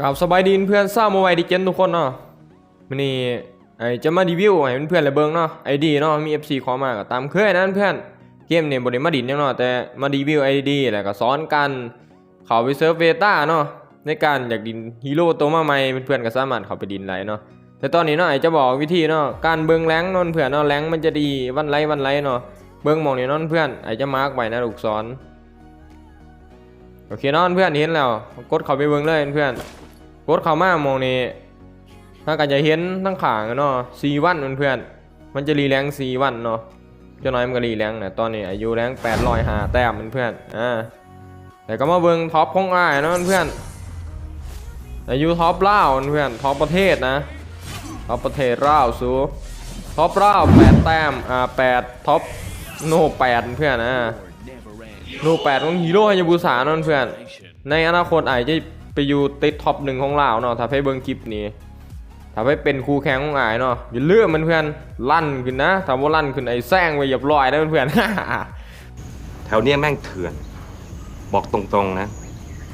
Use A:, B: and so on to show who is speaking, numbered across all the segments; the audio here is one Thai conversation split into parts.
A: กับสบายดีเพื่อนเศร้าโมบายดีเจนทุกคนเนาะมันนี่ไอจะมารีวิวให้เพื่อนๆเลยเบิ่งเนาะไอดีเนาะมี FC ขอมาก็ตามเคยนั้นเพื่อนเกมเนี่ยบ่ได้มาดินยังเนาะแต่มารีวิวไอดีแล้วก็สอนกันเขาไปเซิร์ฟเบต้าเนาะในการอยากดินฮีโร่ตัวมาใหม่เพื่อนๆก็สามารถเขาไปดินได้เนาะแต่ตอนนี้เนาะไอจะบอกวิธีเนาะการเบิ่งแรงนอนเพื่อนเนาะแรงมันจะดีวันไรวันไรเนาะเบิ่งมองนี่เนอนเพื่อนไอจะมาร์กไว้นะลูกศรโอเคเนอนเพื่อนเห็นแล้วกดเข้าไปเบิ่งเลยเพื่อน กดเข้ามามองนี่ถ้าก็จะเห็นทั้งขางเนาะสีวันเพื่อนๆมันจะรีแรงสีวันเนาะเจ้าน้อยมันก็รีแรงนะตอนนี้อายุแรงแปดร้อยหาแต้มเพื่อนๆอ่าแต่ก็มาเบิ่งท็อปของอ้ายเนาะเพื่อนอายุท็อปเล่าเพื่อนท็อปประเทศนะท็อปประเทศเล่าวสูท็อปเล่าแปดแต้มอ่าแปดท็อปโน่แปดเพื่อนอ่าโน่แปดของฮีโร่ฮัยาบุสาเนาะเพื่อนในอนาคตอาจจะ ไปอยู่ติดท็อปหนึ่งของลาวเนาะถ้าให้เบิ่งคลิปนี้ถ้าให้เป็นคู่แข่งของอายเนาะอย่าเลื่อมมันเพื่อนลั่นขึ้นนะถ้าว่าลั่นขึ้นไอ้แซงไปหยียบลอยได้เพื่อน
B: แถวเนี้ยแม่งเถื่อน บอกตรงๆนะ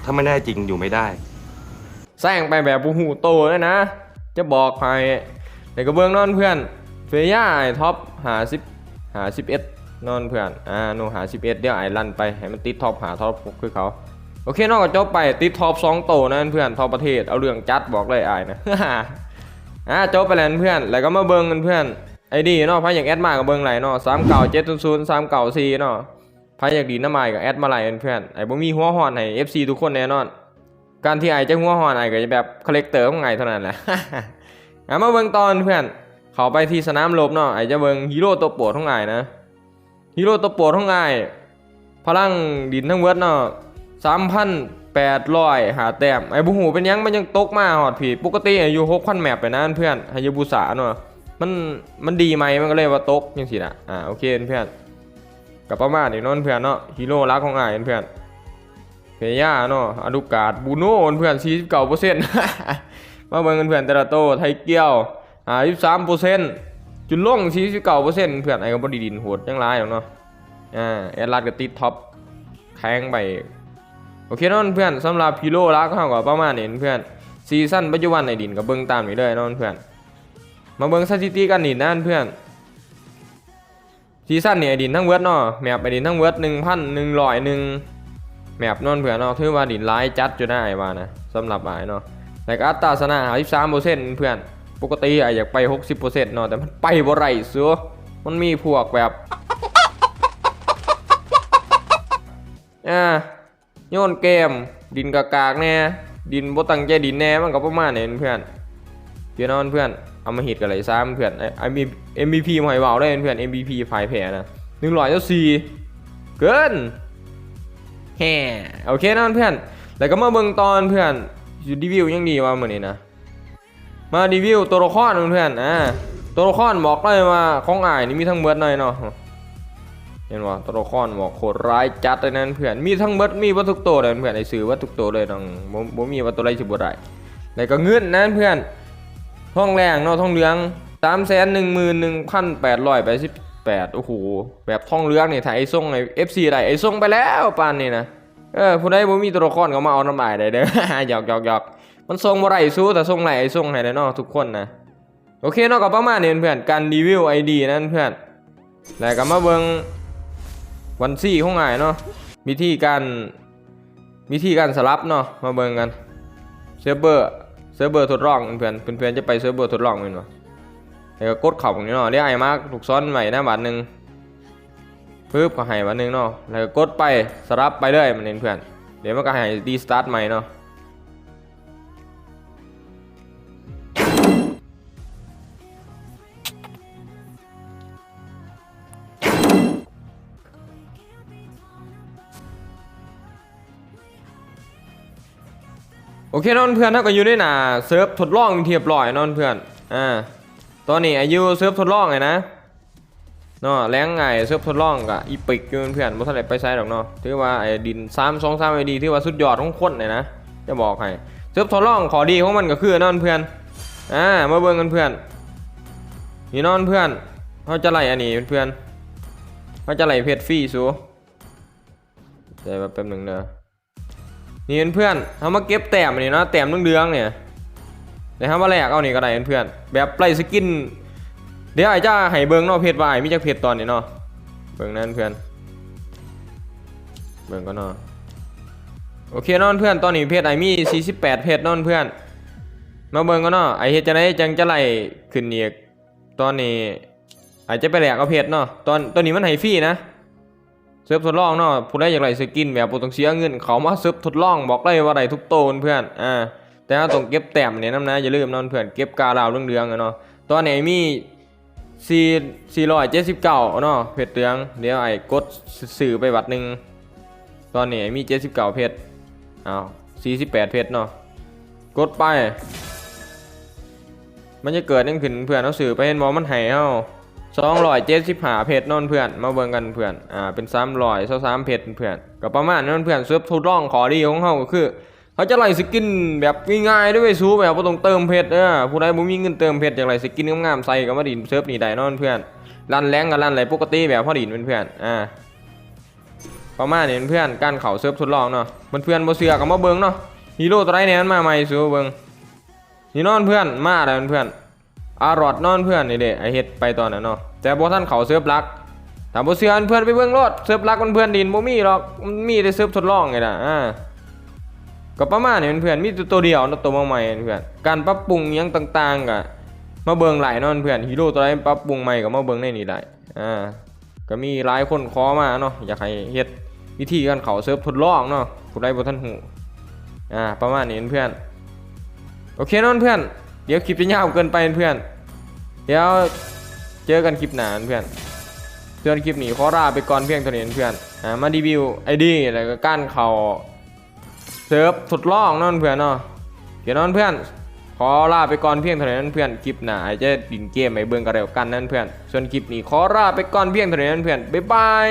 B: ถ้าไม่ได้จริงอยู่ไม่ได้
A: แซงไปแบบบูหูโตเลยนะ จะบอกใครในกระเบื้องนอนเพื่อนเฟย่าไอ้ท็อปหาสิบหาสิบเอ็ดนอนเพื่อนอ่าโนหาสิบเอ็ดเดี๋ยวไอ้ลั่นไปให้มันติดท็อปหาท็อปคือเขา โอเคนอกจากจบไปติดท็อปสองโตนะเพื่อนท็อปประเทศเอาเรื่องจัดบอกเลยไอ้นะอ่าจบไปแล้วเพื่อนแล้วก็มาเบิงกันเพื่อนไอ้ดีเนาะพายอยากแอดมากับเบิงไหลเนาะสามเก่าเจ็ดศูนย์สามเก่าสี่เนาะพายอยากดีน้ำมายกับแอดมาไหลเพื่อนไอ้บ่มีหัวหอนให้ FC ทุกคนแน่นอน การที่ไอ้จะหัวหอนไอ้ก็จะแบบคาแรคเตอร์ของไอ้เท่านั้นแหละอะมาเบิงตอนเพื่อนเขาไปที่สนามรบเนาะไอ้จะเบิงฮีโร่ตัวโปรดของไอ้นะฮีโร่ตัวโปรดของไอ้พลังดินทั้งเวิร์ดเนาะ สามพันแปดร้อยหาแต้มไอ้บุหูเป็นยังมันยังตกมาหอดผีปกติอายุหกพันแมปไปนะเพื่อนฮายาบุสาเนาะมันมันดีไหมมันก็เลยว่าตกยังสินะอ่าโอเคเพื่อนกับประมาณนี้เนาะเพื่อนเนาะฮีโร่รักของไอ้เพื่อนเฟียเนาะอนุกาศบูโน่เพื่อน49เปอร์เซ็นต์มาเบิ่งกันเพื่อนแต่ละโตไทยเกี้ยว53เปอร์เซ็นต์จุนล่ง49เปอร์เซ็นต์เพื่อนไอ้ก็บดีดินโหดจังไรเนาะอ่าแอดลัดก็ติดท็อปแข้งไป โอเคเนาะเพื่อนสำหรับพีโร่รักเฮาก็ประมาณนี้เพื่อนซีซั่นปัจจุบันในดินก็เบิ่งตามนี้เลยเนาะเพื่อน มาเบิ่งสถิติกันดินนั่นเพื่อนซีซั่นเนี่ยดินทั้งเวิร์ดเนาะแมปไปดินทั้งเวิร์ด1,101แมปนอนเผื่อเนาะถือว่าดินร้ายจัดอยู่ได้ว่านะสำหรับไอายเนาะแต่ก็อัตราชนะ53เปอร์เซ็นต์เพื่อนปกติไอายอยากไป60เปอร์เซ็นต์เนาะแต่มันไปบ่ไรซัวมันมีพวกแบบอ่า โยนเกมดินกากากๆแน่ดินบ่ตั้งใจดินแน่มันก็ประมาณนี้เพื่อนเดี๋ยวนอนเพื่อนเอามาฮิตกันเลยซ้ำเพื่อนไอ้ไอ้มี MVP มาให้เว้าได้เพื่อน MVP ฝ่ายแพ้นะ104เจ้าซีเกินแฮ่โอเคนะเพื่อน แล้วก็มาเบิ่งตอนเพื่อนอยู่รีวิวยังดีว่ามื้อนนี้นะมารีวิวตัวละครเพื่อนอ่าตัวละครบอกเลยว่าของอ้ายนี่มีทั้งเบิดหน่อยเนาะ เห็นว่าตัวละครบอกโคตรร้ายจัดเลยนั่นเพื่อนมีทั้งเบิดมีวัตถุกตัวเลยเพื่อนไอซื้อวัตถุกตัวเลยน้องบ่บ่มีว่าตัวไรสิบ่ได้แล้วก็เงินนั่นเพื่อนท่องแรงเนาะท่องเหลือง311,888โอ้โหแบบท่องเหลืองเนี่ถ้ายไอ้ส่งไอ้ FC ได้ไอ้ส่งไปแล้วปานนี้นะเออผู้ใดบ่มีตัวละครก็มาเอาน้ำลายได้เด้อหยอกหยอกหยอกมันทรงบ่ไรสู้แต่ทรงไหนไอ้ทรงให้ได้เนาะทุกคนนะโอเคเนาะก็ประมาณนี้เพื่อนการรีวิว ID นั่นเพื่อนแล้วก็มาเบิ่ง วันซี่ของง่ายเนาะมีที่การมีที่การสลับเนาะมาเบิ่งกันเซิร์ฟเวอร์เซิร์ฟเวอร์ทดลองเพื่อนเพื่อนๆจะไปเซิร์ฟเวอร์ทดลองแม่นวะแล้วก็กดเข่าตรงนี้เนาะเดี๋ยกไอ้มาร์คถูกซ้อนใหม่น้าบาทหนึ่งปึ๊บก็ให้วันหนึ่งเนาะแล้วก็กดไปสลับไปเลยมันเห็นเพื่อนเดี๋ยวมันก็ให้ดีสตาร์ทใหม่เนาะ โอเคนอนเพื่อนถ้าก็อยู่ในหน้าเซิร์ฟทดลองเทียบร้อยนอนเพื่อนอ่าตอนนี้อายุเซิร์ฟทดลองไงนะเนาะแรงไงเซิร์ฟทดลองกับอีพิกอยู่เพื่อนบ่ทันได้ไปใช้หรอกเนาะถือว่าไอ้ดิน3 2 3ไอดีถือว่าสุดยอดของคนเลยนะจะบอกให้เซิร์ฟทดลองขอดีของมันก็คือนั่นเพื่อนอ่ามาเบิ่งกันเพื่อนนี่นอนเพื่อนเขาจะไล่อันนี้เพื่อนเขาจะไล่เพจฟรีสูใจแป๊บนึงเด้อ นี่เพื่อนๆเขามาเก็บแต้มนี่เนาะแต้มเรืองๆเนี่ยเดี๋ยวเขามาแลกเอานี่ก็ได้เพื่อนๆแบบไล่สกิน เดี๋ยวไอ้จ้าให้เบิงเนาะเพจว่าไอ้มีจักเพจตอนนี้เนาะเบิงนั่นเพื่อนเบิงก็เนาะโอเคนอนเพื่อนตอนนี้เพจไอ้มี 48 เพจนอนเพื่อน มาเบิงก็เนาะไอ้เฮ็ดจะได้จังจะไล่ขึ้นอีกตอนนี้อาจจะไปแลกเอาเพจเนาะตอนตอนนี้มันให้ฟรีนะ เซิร์ฟทดลองเนาะผู้ใดอยากได้สกินแบบบ่ต้องเสียเงิน เขามาเซิร์ฟทดลองบอกเลยว่าได้ทุกโตนเพื่อนอ่าแต่ว่าต้องเก็บแต้มเนี่ยน้ำนะอย่าลืมนอนเพื่อนเก็บกาลาวเรื่องเรืองเนาะตอนนี้มี4 479เนาะเพชรเรืองเดี๋ยวไอ้กดสื่อไปบัตรหนึ่งตอนนี้มี79เพชรอ้าว48เพชรเนาะกดไป มันจะเกิดนั่นขึ้นเพื่อนเอาสื่อไปเห็นบอมันให้เฮา สองร้อยเจ็ดสิบห้าเพจนอนเพื่อน มาเบิ่งกันเพื่อน อ่า เป็นสามร้อยเท่าสามเพจเพื่อน ก็ประมาณนั้นเพื่อนเซิร์ฟทดลองขอดีของเฮาก็คือ เขาจะไล่สกินแบบง่ายๆด้วยซูแบบบ่ต้องเติมเพชรเด้อผู้ใดบ่มีเงินเติมเพชรอย่ากไล่สกินงามๆใส่ก็มาดินเซิร์ฟนี่ได้นอนเพื่อน รันแรงกับรันอะไหลปกติแบบพอดินเพื่อน อ่า ประมาณนี้เพื่อน การเข้าเซิร์ฟทดลองเนาะเพื่อนๆบ่เชื่อก็มาเบิ่งเนาะฮีโร่ตัวใดเนี่ยมันมาใหม่ซูเบิ่งนี่นอนเพื่อน มาแล้วเพื่อน อารอดนอนเพื่อนนี่เด้ไอเฮ็ดไปตอนนั้นเนาะแต่บ่ท่านเขาเซิร์ฟลักถ้าบ่เชื่อเพื่อนไปเบิ่งรถเซิร์ฟลักมันเพื่อนดินบ่มีหรอกมันมีแต่เซิร์ฟทดลองไงล่ะอ่าก็ประมาณนี้เพื่อนมีตัวเดียวนะตัวใหม่เพื่อนการปรับปรุงยังต่างๆก็มาเบิ่งหลายเนอนเพื่อนฮีโร่ตัวใดปรับปรุงใหม่ก็มาเบิ่งในนี่ได้อ่าก็มีหลายคนขอมาเนาะอยากให้เฮ็ดวิธีการเขาเซิร์ฟทดลองเนาะผู้ใดบ่ทันฮู้อ่าประมาณนี้เพื่อนโอเคนอนเพื่อน ดี๋ยวคลิปจะยาวเกินไปเพื่อน เดี๋ยวเจอกันคลิปหนาเพื่อนเพื่อนคลิปนี้ขอลาไปก่อนเพียงเท่านี้เพื่อนอ่ามารีวิวไอดีแล้วก็การเขาเซิร์ฟทดลองนอนเพื่อนเนาะเดี๋ยวนอนเพื่อนขอลาไปก่อนเพียงเท่านี้นเพื่อนคลิปหนาจะดิ่งเกมไปเบิ่งกันเร็วกันนั่นเพื่อนส่วนคลิปนี้ขอลาไปก่อนเพียงเท่านี้นเพื่อนบ๊ายบาย